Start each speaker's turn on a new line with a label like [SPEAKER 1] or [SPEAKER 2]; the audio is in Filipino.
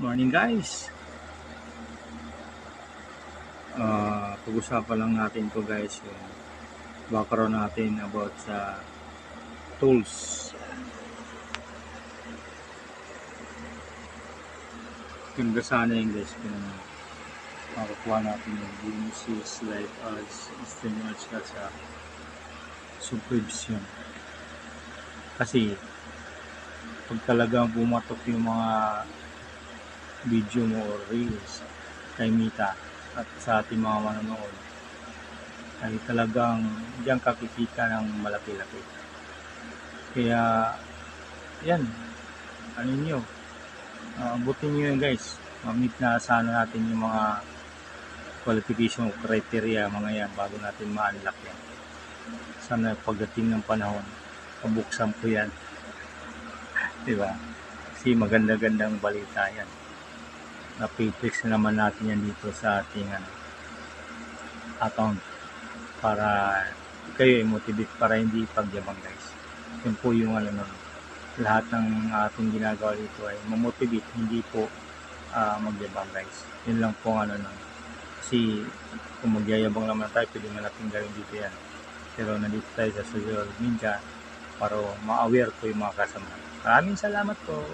[SPEAKER 1] Morning guys! Ah, pag-usapan lang natin to guys yung background natin about sa tools. Ganda sana yung guys kung makakuha natin yung Genesis Live Ads Streamer siya sa subscription. Kasi pag talagang bumatok yung mga video mo or reels kay Mita at sa ating mga manonood ay talagang diyan kakikita ng malaki-laki. Kaya yan, ano nyo, uh, butin nyo yun guys. Ma-meet na sana natin yung mga qualification criteria mga yan bago natin ma-unlock yan. Sana pagdating ng panahon, pabuksan ko yan. diba? Kasi maganda-gandang balita yan na-fix na naman natin yan dito sa ating ano, account para kayo i-motivate para hindi pagyabang guys. Yun po yung ano. Lahat ng ating ginagawa dito ay mamotivate, hindi po ah, magyabang guys. Yun lang po ang ano nun. Kasi kung magyayabang naman tayo, pwede nga natin gawin dito yan. Pero nandito tayo sa social media para ma-aware po yung mga kasama. Maraming salamat po.